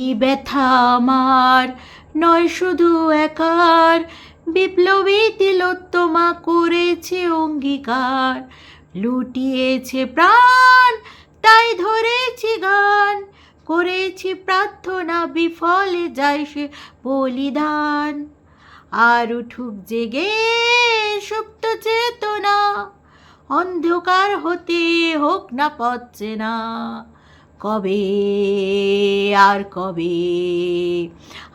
এই ব্যথা আমার? নয় শুধু একার, বিপ্লবী তিলোত্তমা করেছে অঙ্গীকার। লুটিয়েছে প্রাণ, তাই ধরেছি গান। করেছি প্রার্থনা, বিফলে যায় সে বলিদান। আর উঠুক জেগে সুপ্ত চেতনা, অন্ধকার হতে হোক না পচ্ছে না কবে, আর কবে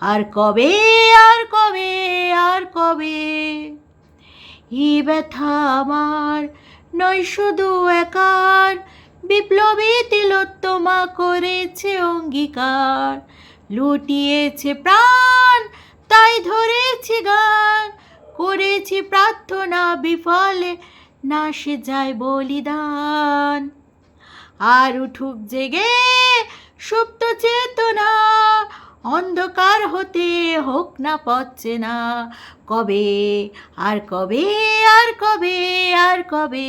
আর কবে আর কবে আর কবে? ই ব্যথা আমার, নয় শুধু একার, বিপ্লবী তিলোত্তমা করেছে অঙ্গীকার। লুটিয়েছে প্রাণ, তাই ধরেছি গান, করেছি প্রার্থনা বিফলে, না সে যায় বলিদান। আর উঠুক জেগে সুপ্ত চেতনা, অন্ধকার হতে হোক না পচ্ছে না কবে, আর কবে আর কবে আর কবে?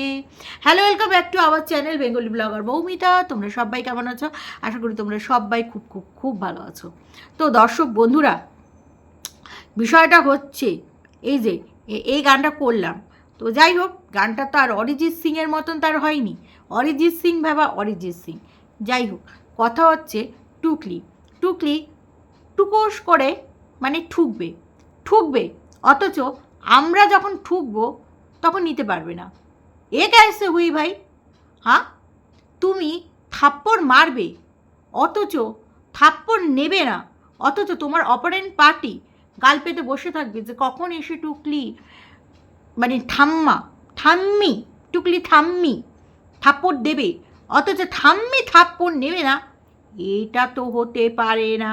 Hello welcome back to our channel Bengali blogger Boumita তোমরা সবাই কেমন আছো? আশা করি তোমরা সবাই খুব খুব খুব ভালো আছো। তো দর্শক বন্ধুরা, বিষয়টা হচ্ছে এই যে এই গানটা করলাম। তো যাই হোক, গানটা তো আর অরিজিৎ সিংয়ের মতন তার হয়নি। অরিজিৎ সিং ভাবা অরিজিৎ সিং। যাই হোক, কথা হচ্ছে টুকলি। টুকলি টুকোস করে মানে ঠুকবে। ঠুকবে, অথচ আমরা যখন ঠুকবো তখন নিতে পারবে না। এ ক্যাসে হুই ভাই? হ্যাঁ তুমি থাপ্পড় মারবে, অথচ থাপ্পড় নেবে না। অথচ তোমার অপারেন্ট পার্টি গাল পেতে বসে থাকবে যে কখন এসে টুকলি মানে ঠাম্মা, ঠাম্মি, টুকলি থাম্মি থাপ্পড় দেবে, অথচ থাম্মি থাপ্পড় নেবে না। এটা তো হতে পারে না।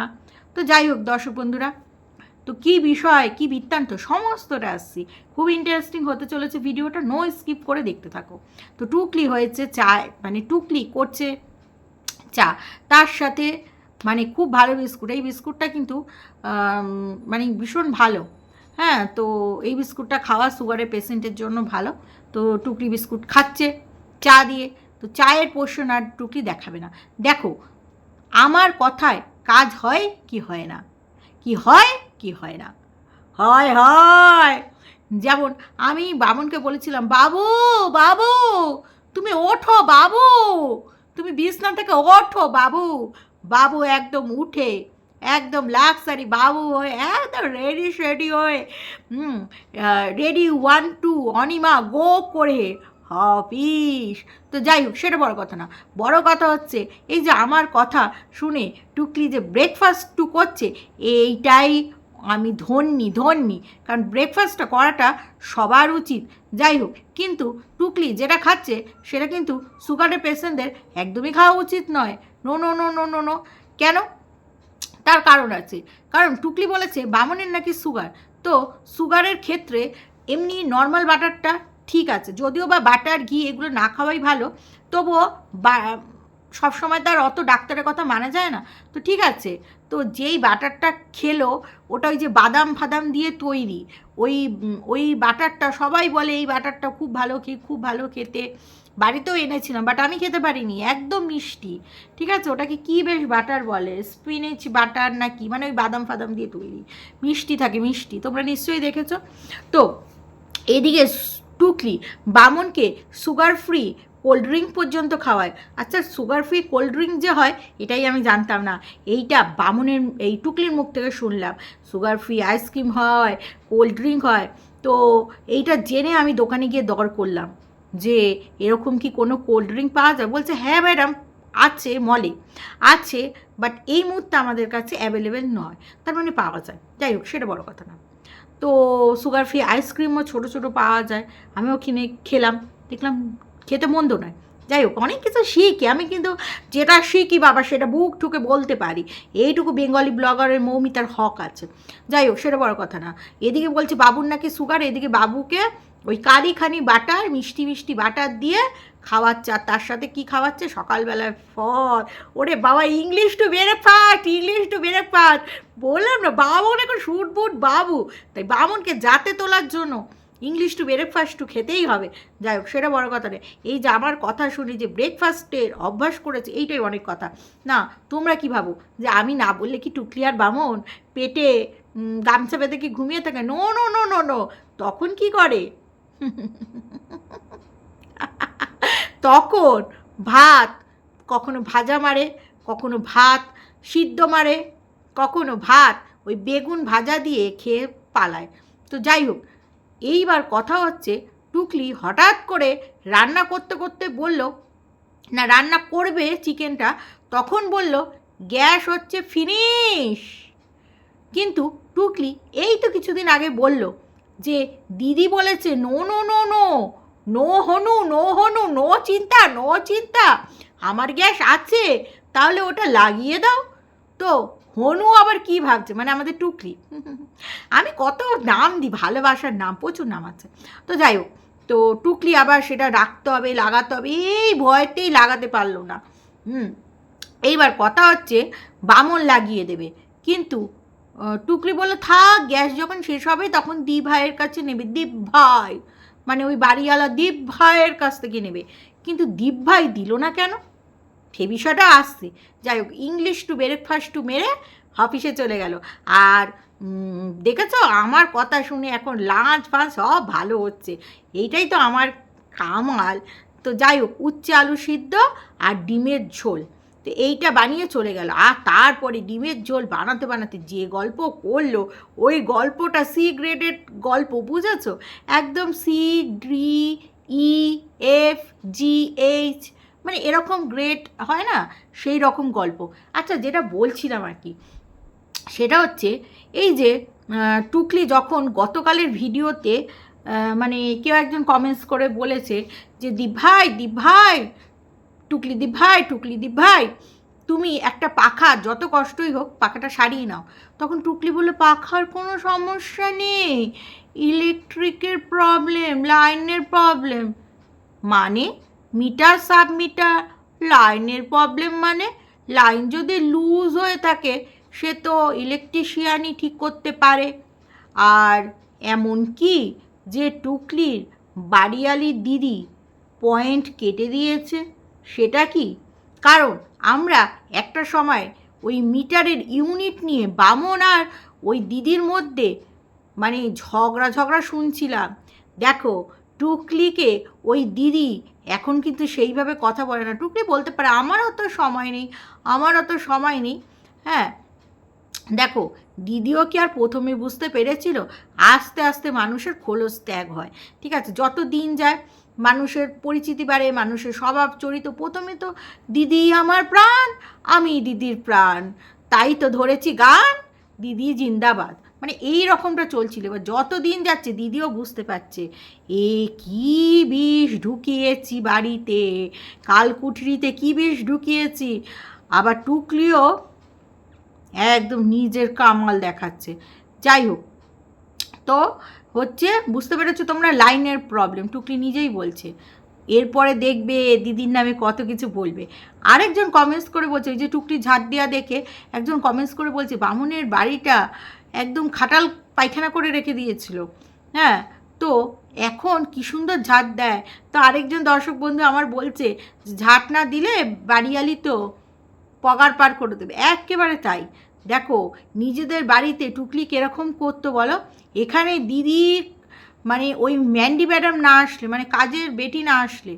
তো যাই হোক দর্শক বন্ধুরা, তো কী বিষয়, কী বৃত্তান্ত, সমস্তটা আসছি। খুব ইন্টারেস্টিং হতে চলেছে ভিডিওটা নো স্কিপ করে দেখতে থাকো। তো টুকলি হয়েছে চা মানে টুকলি করছে চা। তার সাথে মানে খুব ভালো বিস্কুট, এই বিস্কুটটা কিন্তু মানে ভীষণ ভালো। হ্যাঁ তো এই বিস্কুটটা খাওয়া সুগারের পেশেন্টের জন্য ভালো। তো টুকরি বিস্কুট খাচ্ছে। চা দিয়ে। তো চায়ের পোষণ আর টুকরি দেখাবে না। দেখো, আমার কথায় কাজ হয় কি হয় না? কি হয় কি হয় না? হয় হয়। যেমন আমি বামনকে বলেছিলাম, বাবু বাবু, তুমি ওঠো, বাবু, তুমি বিছনা থেকে ওঠো, বাবু। বাবু একদম উঠে, একদম লাক্সারি বাবু হয়ে, একদম রেডি শেডি হয়ে ready one two Anima go করে হপিস তো যাই হোক, সেটা বড় কথা না। বড় কথা হচ্ছে, এই যে আমার কথা শুনে টুকলি যে ব্রেকফাস্ট টু করছে, এইটাই আমি ধন্যি ধন্যি। কারণ ব্রেকফাস্টটা করাটা সবার উচিত। যাই হোক, কিন্তু টুকলি যেটা খাচ্ছে, সেটা কিন্তু সুগারের পেশেন্টদের একদমই খাওয়া উচিত নয়। No no no no no no কেন? তার কারণ আছে। কারণ টুকলি বলেছে বামনের নাকি সুগার তো সুগারের ক্ষেত্রে এমনি নর্মাল বাটারটা ঠিক আছে, যদিও বা বাটার ঘি এগুলো না খাওয়াই ভালো, তবুও সবসময় তার অত ডাক্তারের কথা মানা যায় না। তো ঠিক আছে, তো যেই বাটারটা খেলো, ওটা ওই যে বাদাম ফাদাম দিয়ে তৈরি, ওই ওই বাটারটা, সবাই বলে এই বাটারটা খুব ভালো খেয়ে, খুব ভালো খেতে। বাড়িতেও এনেছিলাম বাট আমি খেতে পারিনি, একদম মিষ্টি। ঠিক আছে, ওটাকে কি বেশ বাটার বলে স্পিনেচ বাটার না কি মানে ওই বাদাম ফাদাম দিয়ে তৈরি। মিষ্টি থাকে, মিষ্টি, তোমরা নিশ্চয়ই দেখেছ। তো, এদিকে টুকলি বামনকে সুগার ফ্রি কোল্ড ড্রিঙ্ক পর্যন্ত খাওয়ায়। আচ্ছা সুগার ফ্রি কোল্ড ড্রিঙ্ক যে হয়, এটাই আমি জানতাম না। এইটা বামনের, এই টুকলির মুখ থেকে শুনলাম। সুগার ফ্রি আইসক্রিম হয় কোল্ড ড্রিঙ্ক হয়। তো এইটা জেনে আমি দোকানে গিয়ে দর করলাম যে এরকম কি কোনো কোল্ড ড্রিঙ্ক পাওয়া যায়? বলছে হ্যাঁ ম্যাডাম, আছে, মলে। আছে বাট এই মুহূর্তে আমাদের কাছে অ্যাভেলেবেল নয়। তার মানে পাওয়া যায়। যাই হোক, সেটা বড় কথা না। তো সুগার ফ্রি আইসক্রিমও ছোটো ছোটো পাওয়া যায়। আমিও কিনে খেলাম। দেখলাম খেতে মন্দ নয়। যাই হোক অনেক কিছু শিখি। আমি কিন্তু যেটা শিখি বাবা, সেটা বুক ঠুকে বলতে পারি। এইটুকু বেঙ্গলি ব্লগারের মৌমিতার হক আছে। যাই হোক সেটা বড় কথা না। এদিকে বলছে, বাবুর নাকি সুগার এদিকে বাবুকে ওই কারিখানি বাটার, মিষ্টি মিষ্টি বাটার দিয়ে খাওয়াচ্ছে আর তার সাথে কি খাওয়াচ্ছে? সকালবেলায় ফল। ওরে বাবা English to breakfast English to breakfast বললাম না বাবন এখন শুট বুট বাবু। তাই বামনকে যাতে তোলার জন্য ইংলিশ টু ব্রেকফাস্ট টু খেতেই হবে। যাই হোক, সেটা বড় কথা নেই এই যে আমার কথা শুনি যে ব্রেকফাস্টের অভ্যাস করেছে, এইটাই অনেক কথা। না, তোমরা কি ভাবো যে আমি না বললে কি টুকলি আর বামন পেটে গামছা বেঁধে কি ঘুমিয়ে থাকে? No no no no no তখন কি করে? তখন ভাত কখনো ভাজা মারে, কখনো ভাত সিদ্ধ মারে, কখনো ভাত ওই বেগুন ভাজা দিয়ে খেয়ে পালায়। তো যাই হোক, এইবার কথা হচ্ছে টুকলি হঠাৎ করে রান্না করতে করতে বলল, না, রান্না করবে চিকেনটা। তখন বলল, গ্যাস হচ্ছে ফিনিশ। কিন্তু টুকলি এই তো কিছুদিন আগে বলল যে, দিদি বলেছে no no no no. No Honu no Honu, no চিন্তা নো চিন্তা। আমার গ্যাস আছে, তাহলে ওটা লাগিয়ে দাও। তো হনু আবার কি ভাবছে? মানে আমাদের টুকলি আমি কত নাম দিই, ভালোবাসার নাম, প্রচুর নাম আছে। তো যাই হোক, তো টুকলি আবার সেটা রাখতে হবে, লাগাতে হবে, এই ভয়তেই লাগাতে পারল না। হুম, এইবার কথা হচ্ছে, বামন লাগিয়ে দেবে। কিন্তু টুকলি বলল, থাক, গ্যাস যখন শেষ হবে, তখন দি ভাইয়ের কাছে নেবে। দীপ ভাই মানে ওই বাড়িওয়ালা দীপ ভাইয়ের কাছ থেকে নেবে। কিন্তু দীপ ভাই দিল না কেন? সে বিষয়টা আসছে। যাই হোক ইংলিশ টু ব্রেকফাস্ট টু মেরে অফিসে চলে গেল। আর দেখেছ? আমার কথা শুনে এখন লাঞ্চ ফাঞ্চ সব ভালো হচ্ছে। এইটাই তো আমার কামাল। তো যাই হোক উচ্চে আলু সিদ্ধ আর ডিমের ঝোল। তো এইটা বানিয়ে চলে গেল। আর তারপরে ডিমের ঝোল বানাতে বানাতে যে গল্প করল, ওই গল্পটা সি গ্রেডেড গল্প, বুঝেছ? একদম C D E F G H মানে এরকম গ্রেড হয় না? সেই রকম গল্প। আচ্ছা যেটা বলছিলাম আর কি, সেটা হচ্ছে এই যে টুকলি যখন গতকালের ভিডিওতে মানে কেউ একজন কমেন্টস করে বলেছে যে দি ভাই টুকলি দি ভাই, টুকলি দি ভাই। তুমি একটা পাখা, যত কষ্টই হোক পাখাটা সারিয়ে নাও। তখন টুকলি বলল, পাখার কোনো সমস্যা নেই। ইলেকট্রিকের প্রবলেম, লাইনের প্রবলেম। মানে মিটার সাব মিটার লাইনের প্রবলেম মানে লাইন যদি লুজ হয়ে থাকে, সে তো ইলেকট্রিশিয়ানই ঠিক করতে পারে। আর এমন কি যে টুকলির বাড়িয়ালির দিদি পয়েন্ট কেটে দিয়েছে? সেটা কি? কারণ আমরা একটা সময় ওই মিটারের ইউনিট নিয়ে বামন আর ওই দিদির মধ্যে মানে ঝগড়া ঝগড়া শুনছিলাম। দেখো, টুকলিকে ওই দিদি এখন কিন্তু সেইভাবে কথা বলে না। টুকলি বলতে পারে আমারও তো সময় নেই আমারও তো সময় নেই। হ্যাঁ দেখো, দিদিও কি আর প্রথমে বুঝতে পেরেছিল? আস্তে আস্তে মানুষের খোলস ত্যাগ হয়। ঠিক আছে, যত দিন যায় মানুষের পরিচিতি বাড়ে, মানুষের স্বভাব চরিত প্রথমে তো, দিদি আমার প্রাণ, আমি দিদির প্রাণ। তাই তো ধরেছি গান, দিদি জিন্দাবাদ। মানে এই রকমটা চলছিল। এবার যত দিন যাচ্ছে, দিদিও বুঝতে পারছে, এ কি বিষ ঢুকিয়েছি বাড়িতে? কালকুঠরিতে কি বিষ ঢুকিয়েছি? আবার টুকলিও একদম নিজের কামাল দেখাচ্ছে। যাই হোক, তো হচ্ছে, বুঝতে পেরেছ তোমরা? লাইনের প্রবলেম টুকলি নিজেই বলছে। এরপরে দেখবে দিদির নামে কত কিছু বলবে। আরেকজন কমেন্টস করে বলছে ওই যে টুকটি ঝাড় দেওয়া দেখে একজন কমেন্টস করে বলছে, বামুনের বাড়িটা একদম খাটাল পায়খানা করে রেখে দিয়েছিল। হ্যাঁ তো এখন কি সুন্দর ঝাড় দেয়। তো আরেকজন দর্শক বন্ধু আমার বলছে ঝাড় না দিলে বাড়িয়ালি তো পগার পার করে দেবে। একেবারে তাই। দেখো, নিজেদের বাড়িতে টুকলি কীরকম করতো বলো? এখানে দিদির মানে ওই ম্যান্ডি ম্যাডাম না আসলে মানে কাজের বেটি না আসলে,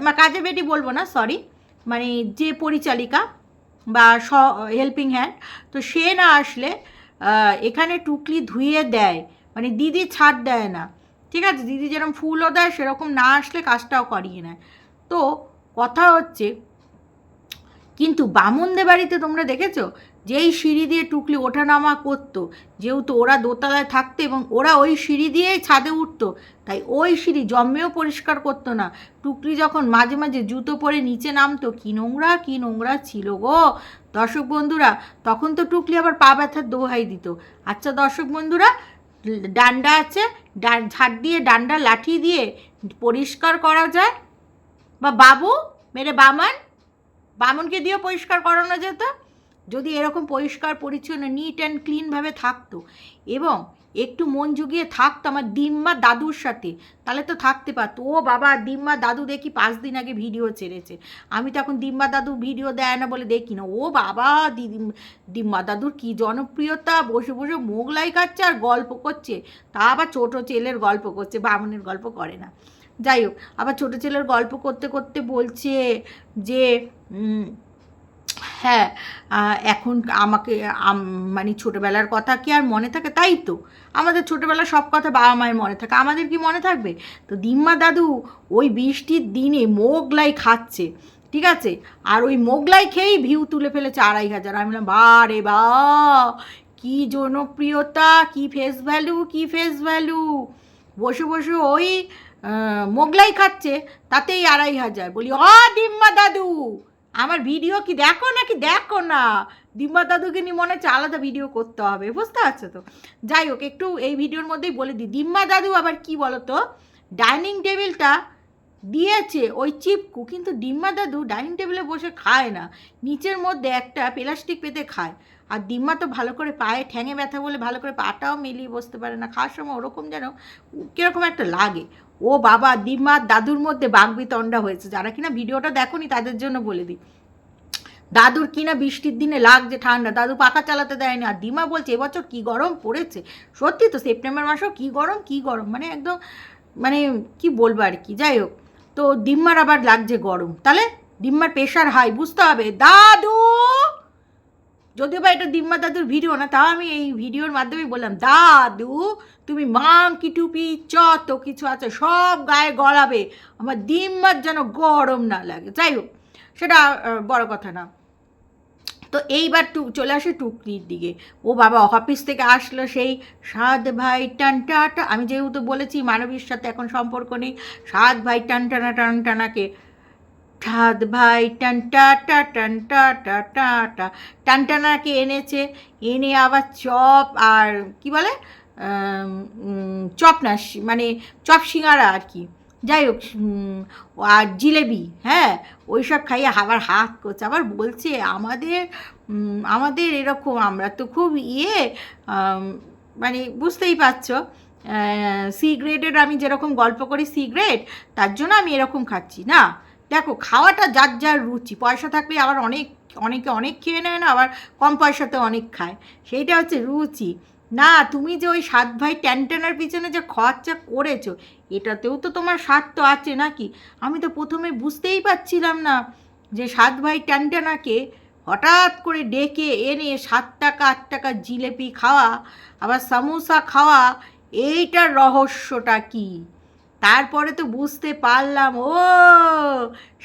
আমার কাজের বেটি বলব না সরি মানে যে পরিচালিকা বা স হেল্পিং হ্যান্ড তো সে না আসলে এখানে টুকলি ধুয়ে দেয় মানে দিদি ছাড় দেয় না, ঠিক আছে? দিদি যেরকম ফুলও দেয়, সেরকম না আসলে কাজটাও করিয়ে নেয়। তো কথা হচ্ছে, কিন্তু বামুনদের বাড়িতে তোমরা দেখেছ? যেই সিঁড়ি দিয়ে টুকলি ওঠানামা করতো, যেহেতু ওরা দোতলায় থাকতো এবং ওরা ওই সিঁড়ি দিয়েই ছাদে উঠতো, তাই ওই সিঁড়ি জম্মেও পরিষ্কার করতো না। টুকলি যখন মাঝে মাঝে জুতো পরে নিচে নামতো, কি নোংরা কি নোংরা ছিল গো? দর্শক বন্ধুরা, তখন তো টুকলি আবার পা ব্যথার দোহাই দিত। আচ্ছা দর্শক বন্ধুরা, ডান্ডা আছে ডা- ঝাড় দিয়ে ডান্ডা লাঠি দিয়ে পরিষ্কার করা যায়? বা বাবু, মেরে বামান, বামনকে দিয়েও পরিষ্কার করানো যেত? যদি এরকম পরিষ্কার, পরিচ্ছন্ন নিট অ্যান্ড ক্লিনভাবে থাকতো এবং একটু মন জুগিয়ে থাকতো আমার দিম্মা দাদুর সাথে, তাহলে তো থাকতে পারতো। ও বাবা, দিম্মা দাদু দেখি পাঁচ দিন আগে ভিডিও ছেড়েছে। আমি তো এখন দিম্মা দাদু ভিডিও দেয় না বলে দেখি না। ও বাবা, দিদি, দিম্মা দাদুর কি জনপ্রিয়তা? বসে বসে মোগলাই খাচ্ছে আর গল্প করছে। তা আবার ছোটো ছেলের গল্প করছে বামনের গল্প করে না। যাই হোক, আবার ছোটো ছেলের গল্প করতে করতে বলছে যে হ্যাঁ এখন আমাকে মানে ছোটোবেলার কথা কি আর মনে থাকে? তাই তো। আমাদের ছোটোবেলার সব কথা বাবা মায়ের মনে থাকে। আমাদের কি মনে থাকবে? তো দিম্মা দাদু ওই বৃষ্টির দিনে মোগলাই খাচ্ছে, ঠিক আছে? আর ওই মোগলাই খেয়েই ভিউ তুলে ফেলেছে আড়াই হাজার। আমি বললাম বা রে বা কী জনপ্রিয়তা, কি ফেস ভ্যালু কি ফেস ভ্যালু বসে বসে ওই মোগলাই খাচ্ছে, তাতেই আড়াই হাজার। বলি অ দিম্মা দাদু! আমার ভিডিও কি দেখো নাকি দেখো না? ডিম্বা দাদুকে নিয়ে মনে হচ্ছে আলাদা ভিডিও করতে হবে, বুঝতে পারছ তো? যাই হোক, একটু এই ভিডিওর মধ্যেই বলে দিই। ডিম্বা দাদু আবার কি বলো তো ডাইনিং টেবিলটা দিয়েছে ওই চিপকু, কিন্তু ডিম্বা দাদু ডাইনিং টেবিলে বসে খায় না। নিচের মধ্যে একটা প্লাস্টিক পেতে খায়। আর ডিম্মা তো ভালো করে পায়ে ঠ্যাঙে ব্যথা বলে ভালো করে পাটাও মিলিয়ে বসতে পারে না। খাওয়ার সময় ওরকম যেন কীরকম একটা লাগে। ও বাবা দিম্মা দাদুর মধ্যে বাগবিতণ্ডা হয়েছে। যারা কিনা ভিডিওটা দেখোনি তাদের জন্য বলে দিই। দাদুর কিনা বৃষ্টির দিনে লাগছে ঠান্ডা। দাদু পাখা চালাতে দেয়নি। আর দিমা বলছে, এবছর কি গরম পড়েছে? সত্যি তো সেপ্টেম্বর মাসেও কি গরম কি গরম। মানে একদম মানে কি বলব আর কি। যাই হোক, তো দিম্মার আবার লাগছে গরম। তাহলে দিম্মার প্রেশার হাই বুঝতে হবে। দাদু! যদিও বা এটা দিম্মা দাদুর ভিডিও না, তাও আমি এই ভিডিওর মাধ্যমে বললাম, দাদু, তুমি মাংকি টুপি, যত কিছু আছে সব গায়ে গলাবে, আমার দিম্মার যেন গরম না লাগে। যাই হোক, সেটা বড় কথা না। তো এইবার টু, চলে আসে টুকরির দিকে। ও বাবা অফিস থেকে আসলো সেই সাত ভাই টান টাটা, আমি যেহেতু বলেছি মানবীর সাথে এখন সম্পর্ক নেই সাত ভাই টান টানা টান টানাকে সাত ভাই, টান টাটা টান টাটা টাটা টান টানাকে এনেছে। এনে আবার চপ আর কি বলে? চপ না মানে চপ সিঙ্গারা আর কি। যাই হোক আর জিলেবি হ্যাঁ ওই সব খাইয়ে আবার হাত করছে আবার বলছে আমাদের আমাদের এরকম, আমরা তো খুব ইয়ে মানে বুঝতেই পারছ সি গ্রেডের আমি যেরকম গল্প করি সি গ্রেড তার জন্য আমি এরকম খাচ্ছি, না? দেখো, খাওয়াটা যার যার রুচি। পয়সা থাকলে আবার অনেক, অনেকে অনেক খেয়ে নেয় না, আবার কম পয়সাতে অনেক খায়। সেইটা হচ্ছে রুচি। না, তুমি যে ওই সাত ভাই ট্যানটানার পিছনে যে খরচা করেছ, এটাতেও তো তোমার স্বাদ তো আছে নাকি? আমি তো প্রথমে বুঝতেই পারছিলাম না যে সাত ভাই ট্যানটানাকে হঠাৎ করে ডেকে এনে সাত টাকা, আট টাকা জিলেপি খাওয়া, আবার সামোসা খাওয়া, এইটার রহস্যটা কি? তারপরে তো বুঝতে পারলাম, ও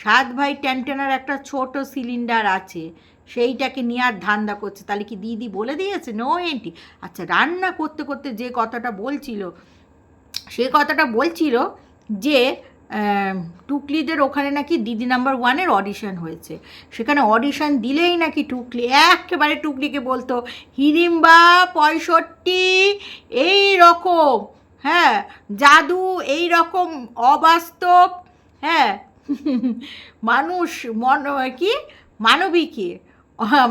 সাত ভাই ট্যান্টেনার একটা ছোট সিলিন্ডার আছে, সেইটাকে নেওয়ার ধান্দা করছে। তাহলে কি দিদি বলে দিয়েছে? নো এন্টি আচ্ছা রান্না করতে করতে যে কথাটা বলছিল, সে কথাটা বলছিল যে টুকলিদের ওখানে নাকি দিদি নাম্বার ওয়ানের অডিশন হয়েছে। সেখানে অডিশন দিলেই নাকি টুকলি, একেবারে টুকলিকে বলতো, হিড়িম্বা পঁয়ষট্টি, এই রকম। হ্যাঁ জাদু এই রকম অবাস্তব হ্যাঁ মানুষ মন, কি? মানবীকে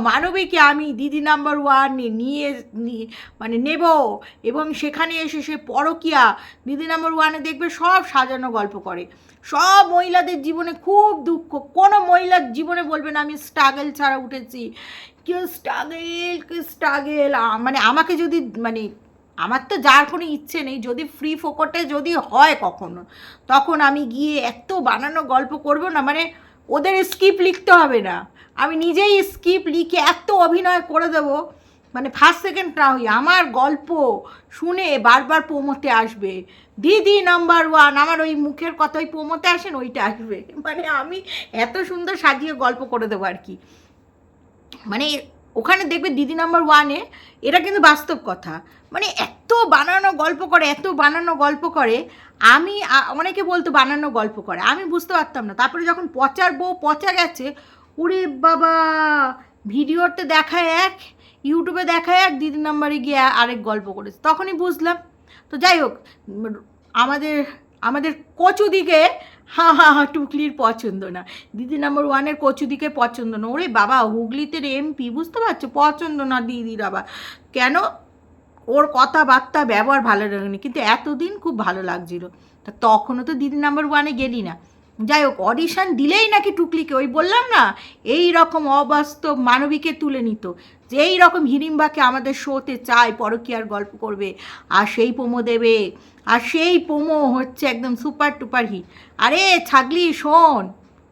মানবীকে আমি দিদি নাম্বার ওয়ান নিয়ে- মানে নেব এবং সেখানে এসে সে পরকিয়া দিদি নাম্বার ওয়ানে দেখবে সব সাজানো গল্প করে। সব মহিলাদের জীবনে খুব দুঃখ, কোনো মহিলার জীবনে বলবে না আমি স্ট্রাগল ছাড়া উঠেছি। কেউ স্ট্রাগেল কেউ স্ট্রাগেল মানে আমাকে যদি মানে আমার তো যার কোনো ইচ্ছে নেই, যদি ফ্রি ফোকটে যদি হয় কখনো, তখন আমি গিয়ে এত বানানো গল্প করব না মানে ওদের স্কিপ লিখতে হবে না। আমি নিজেই স্কিপ লিখে এত অভিনয় করে দেবো মানে ফার্স্ট সেকেন্ড না আমার গল্প শুনে বারবার পোমোতে আসবে। দিদি নাম্বার ওয়ান আমার ওই মুখের কথাই পোমোতে আসেন ওইটা আসবে। মানে আমি এত সুন্দর সাজিয়ে গল্প করে দেবো আর কি। মানে ওখানে দেখবে দিদি নাম্বার ওয়ানে এটা কিন্তু বাস্তব কথা। মানে এত বানানো গল্প করে, এত বানানো গল্প করে, আমি অনেকে বলতো বানানো গল্প করে, আমি বুঝতে পারতাম না। তারপরে যখন পচার বউ পচা গেছে উরে বাবা! ভিডিওতে দেখায় এক ইউটিউবে দেখায় এক দিদি নাম্বারে গিয়ে আরেক গল্প করেছে। তখনই বুঝলাম। তো যাই হোক আমাদের আমাদের কচুদিকে, হা হা হা, টুকলির পছন্দ না। দিদি নাম্বার ওয়ানের কচুদিকে পছন্দ না। ওরে বাবা, হুগলিতে এমপি, বুঝতে পারছ? পছন্দ না দিদি বাবা কেন? ওর কথাবার্তা, ব্যবহার ভালো লাগেনি। কিন্তু এতদিন খুব ভালো লাগছিল। তা তখনও তো দিদি নাম্বার ওয়ানে গেলি না। যাই হোক অডিশন দিলেই নাকি টুকলিকে, ওই বললাম না, এই রকম অবাস্তব মানবীকে তুলে নিত। যে এই রকম হিড়িম্বাকে আমাদের শোতে চায়, পরকীয়ার গল্প করবে, আর সেই পোমো দেবে, আর সেই পোমো হচ্ছে একদম সুপার টুপার হিট আরে ছাগলি, শোন,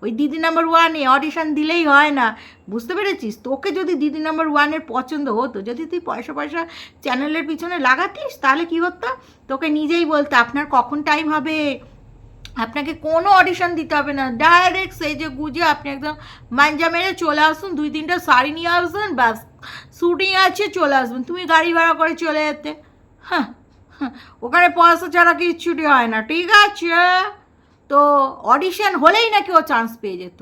ওই দিদি নাম্বার ওয়ানে অডিশন দিলেই হয় না। বুঝতে পেরেছিস? তোকে যদি দিদি নাম্বার ওয়ানের পছন্দ হতো, যদি তুই পয়সা পয়সা চ্যানেলের পিছনে লাগাতিস, তাহলে কি হতো? তোকে নিজেই বলতে, আপনার কখন টাইম হবে? আপনাকে কোনো অডিশন দিতে হবে না। ডাইরেক্ট সেজে গুজে আপনি একদম মাঞ্জা মেরে চলে আসুন, দুই তিনটা শাড়ি নিয়ে আসবেন ব্যাস। শুটিং আছে, চলে আসবেন তুমি গাড়ি ভাড়া করে চলে যেতে। হ্যাঁ ওখানে পয়সা ছাড়া কিচ্ছুটি হয় না, ঠিক আছে? তো অডিশন হলেই নাকি ও চান্স পেয়ে যেত।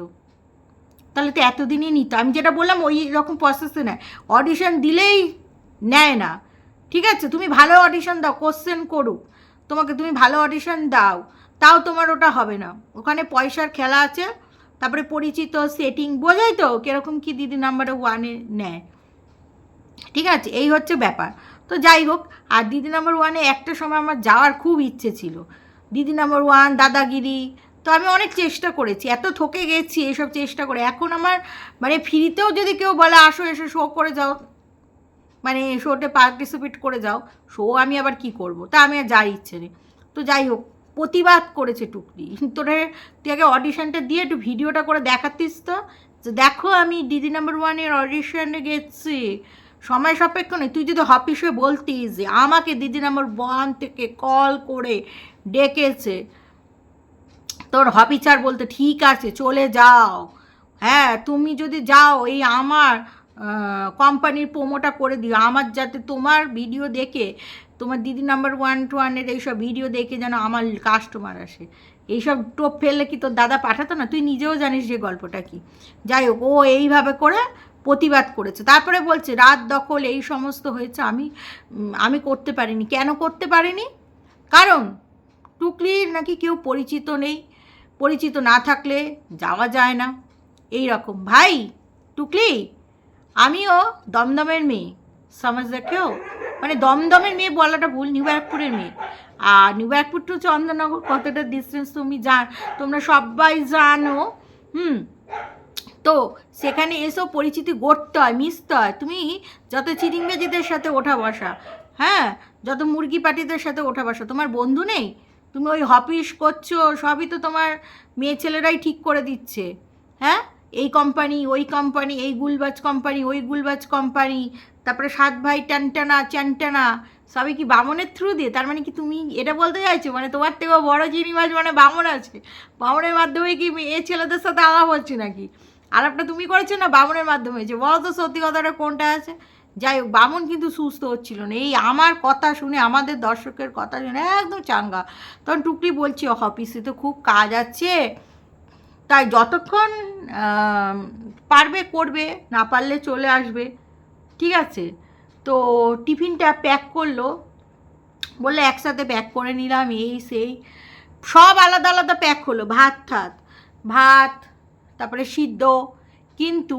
তাহলে তো এতদিনই নিত। আমি যেটা বললাম, ওই রকম প্রসেসে নেয়। অডিশন দিলেই নেয় না। ঠিক আছে? তুমি ভালো অডিশন দাও কোশ্চেন করুক। তোমাকে তুমি ভালো অডিশন দাও। তাও তোমার ওটা হবে না। ওখানে পয়সার খেলা আছে, তারপরে পরিচিত সেটিং বোঝাই তো কীরকম কি দিদি নাম্বারে ওয়ানে নেয়। ঠিক আছে, এই হচ্ছে ব্যাপার। তো যাই হোক, আর দিদি নাম্বার ওয়ানে একটা সময় আমার যাওয়ার খুব ইচ্ছে ছিল। দিদি নাম্বার ওয়ান দাদাগিরি, তো আমি অনেক চেষ্টা করেছি, এত থকে গেছি এসব চেষ্টা করে। এখন আমার মানে ফ্রিতেও যদি কেউ বলে, আসো, এসে শো করে যাও। মানে শোতে পার্টিসিপেট করে যাও শো আমি আবার কি করব? তা আমি আর যাই ইচ্ছে নেই। তো যাই হোক প্রতিবাদ করেছে টুকরি। তোরে, তুই আগে অডিশনটা দিয়ে একটু ভিডিওটা করে দেখাতিস তো। যে দেখো আমি দিদি নাম্বার ওয়ানের অডিশনে গেছি। সময় সাপেক্ষ নেই। তুই যদি হপিসে বলতিস যে আমাকে দিদি নাম্বার ওয়ান থেকে কল করে ডেকেছে, তোর হপিচার বলতে ঠিক আছে, চলে যাও। হ্যাঁ তুমি যদি যাও, এই আমার কোম্পানির প্রোমোটা করে দিও। আমার যাতে তোমার ভিডিও দেখে তোমার দিদি নাম্বার ওয়ান টু ওয়ানের এইসব ভিডিও দেখে যেন আমার কাস্টমার আসে। এইসব টোপ ফেললে কি তোর দাদা পাঠাতো না? তুই নিজেও জানিস যে গল্পটা কি। যাই হোক, ও এইভাবে করে প্রতিবাদ করেছে। তারপরে বলছে, রাত দখল এই সমস্ত হয়েছে, আমি আমি করতে পারিনি। কেন করতে পারিনি? কারণ টুকলির নাকি কেউ পরিচিত নেই। পরিচিত না থাকলে যাওয়া যায় না। এই রকম ভাই, টুকলি, আমিও দমদমের মেয়ে। সমাজ দেখেও মানে দমদমের মেয়ে বলাটা ভুল, নিউ ব্যারাকপুরের মেয়ে। আর নিউ ব্যারাকপুর টু চন্দননগর, কতটা ডিস্টেন্স তুমি জান, তোমরা সবাই জানো, হুম? তো সেখানে এসব পরিচিতি গড়তে হয়, মিশতে হয়। তুমি যত চিরিঙ্গাজিদের সাথে ওঠা বসা হ্যাঁ? যত মুরগি পাটিদের সাথে ওঠা বসা, তোমার বন্ধু নেই? তুমি ওই হপিস করছ, সবই তো তোমার মেয়ে ছেলেরাই ঠিক করে দিচ্ছে হ্যাঁ? এই কোম্পানি ওই কোম্পানি এই গুলবাজ কোম্পানি ওই গুলবাজ কোম্পানি তারপরে সাত ভাই টানটানা চ্যানটানা সবই কি বামনের থ্রু দিয়ে? তার মানে কি তুমি এটা বলতে চাইছো? মানে তোমার থেকেও বড় জিনিমাজ মানে বামন আছে। বামনের মাধ্যমে কি এ ছেলেদের সাথে আলাপ হচ্ছে নাকি? আলাপটা তুমি করেছ না বামনের মাধ্যমে হয়েছে? বলো তো সত্যি কথাটা কোনটা আছে? যাই হোক, বামন কিন্তু সুস্থ হচ্ছিল না। এই আমার কথা শুনে, আমাদের দর্শকের কথা শুনে একদম চাঙ্গা। তখন টুকলি বলছি অফিসে তো খুব কাজ আছে। তাই যতক্ষণ পারবে, করবে, না পারলে চলে আসবে। ঠিক আছে? তো টিফিনটা প্যাক করল। বললে, একসাথে প্যাক করে নিলাম, এই সেই। সব আলাদা আলাদা প্যাক হলো, ভাত ঠাত ভাত, তারপরে সিদ্ধ। কিন্তু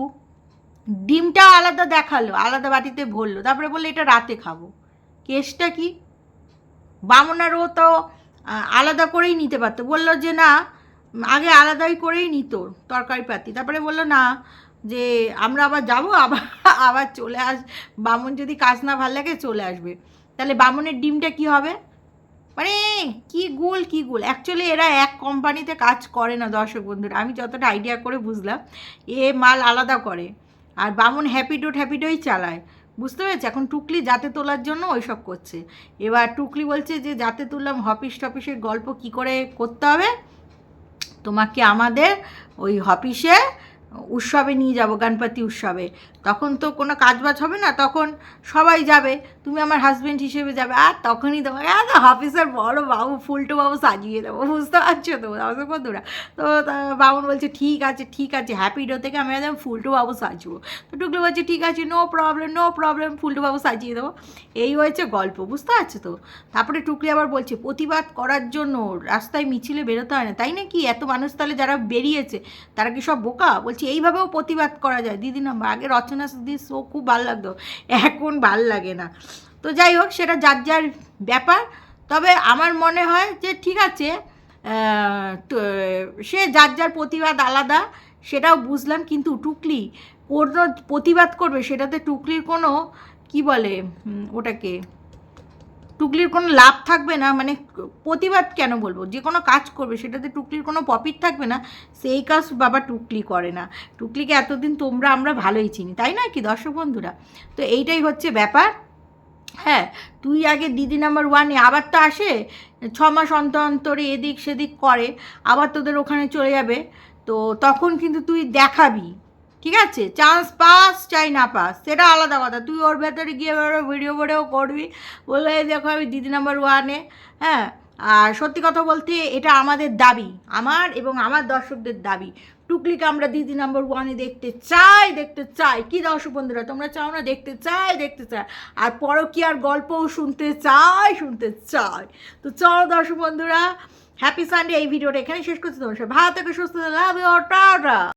ডিমটা আলাদা দেখাল, আলাদা বাটিতে ভরলো। তারপরে বলল, এটা রাতে খাব। কেসটা কি? বামনারও তো আলাদা করেই নিতে পারতো। বলল যে, না, আগে আলাদাই করেই নিত তরকারি পাতি তারপরে বলল, না যে আমরা আবার যাব, আবার আবার চলে আস, বামন যদি কাজ না ভালো লাগে চলে আসবে। তাহলে বামনের ডিমটা কি হবে? মানে কি গোল কি গোল? অ্যাকচুয়ালি এরা এক কোম্পানিতে কাজ করে না, দর্শক বন্ধুরা। আমি যতটা আইডিয়া করে বুঝলাম, এ মাল আলাদা করে। আর বামন হ্যাপিডোট হ্যাপিডোই চালায়। বুঝতে পেরেছি? এখন টুকলি যাতে তোলার জন্য ওইসব করছে। এবার টুকলি বলছে যে যাতে তুললাম হপিস টপিসের গল্প কি করে করতে হবে? তোমাকে আমাদের ওই হপিসে উৎসবে নিয়ে যাব, গণপতি উৎসবে। তখন তো কোনো কাজবাজ হবে না, তখন সবাই যাবে, তুমি আমার হাজব্যান্ড হিসেবে যাবে, আর তখনই তোমাকে এত অফিসের বড় বাবু, ফুলটু বাবু সাজিয়ে দেবো, বুঝতে পারছ তো? দর্শক বন্ধুরা। তা বাবুন বলছে, ঠিক আছে ঠিক আছে হ্যাপি ডো থেকে আমি একদম ফুলটু বাবু সাজবো। তো টুকলু বলছে, ঠিক আছে নো প্রবলেম নো প্রবলেম ফুলটু বাবু সাজিয়ে দেবো। এই হয়েছে গল্প, বুঝতে পারছ তো? তারপরে টুকলি আবার বলছে, প্রতিবাদ করার জন্য রাস্তায় মিছিলে বেরোতে হয় না, তাই নাকি? এত মানুষ তাহলে যারা বেরিয়েছে, তারা কি সব বোকা? বলছি এইভাবেও প্রতিবাদ করা যায়। দিদি নাম্বার আগে রচনা দিদি শো খুব ভালো লাগতো, এখন ভালো লাগে না। তো যাই হোক, সেটা যার যার ব্যাপার। তবে আমার মনে হয় যে ঠিক আছে সে যার যার প্রতিবাদ আলাদা, সেটাও বুঝলাম, কিন্তু টুকলি কোনো প্রতিবাদ করবে, সেটাতে টুকলির কোনো, কি বলে ওটাকে টুকলির কোনো লাভ থাকবে না মানে প্রতিবাদ কেন বলব? যে কোনো কাজ করবে, সেটাতে টুকলির কোনো প্রফিট থাকবে না, সেই কাজ বাবা টুকলি করে না। টুকলিকে এতদিন তোমরা, আমরা ভালোই চিনি, তাই না কি দর্শক বন্ধুরা? তো এইটাই হচ্ছে ব্যাপার। হ্যাঁ তুই আগে দিদি নাম্বার ওয়ানে আবার তো আসে, ছ মাস অন্তর অন্তরে এদিক সেদিক করে, আবার তোদের ওখানে চলে যাবে, তো তখন কিন্তু তুই দেখাবি। ঠিক আছে? চান্স পাস চাই না পাস সেটা আলাদা কথা। তুই ওর ভেতরে গিয়ে ভিডিও করেও করবি। বলে দেখো আমি দিদি নাম্বার ওয়ানে হ্যাঁ? আর সত্যি কথা বলতে এটা আমাদের দাবি। আমার এবং আমার দর্শকদের দাবি। টুকলিকে আমরা দিদি নাম্বার ওয়ানে দেখতে চাই দেখতে চাই। কি দর্শক বন্ধুরা, তোমরা চাও না? দেখতে চাই দেখতে চাই। আর পরকীয়ার গল্পও শুনতে চাই শুনতে চাই। তো চলো দর্শক বন্ধুরা হ্যাপি সানডে এই ভিডিওটা এখানে শেষ করছি। তোমার সাথে ভালো থেকে, সুস্থ লাভ ইউ টাটা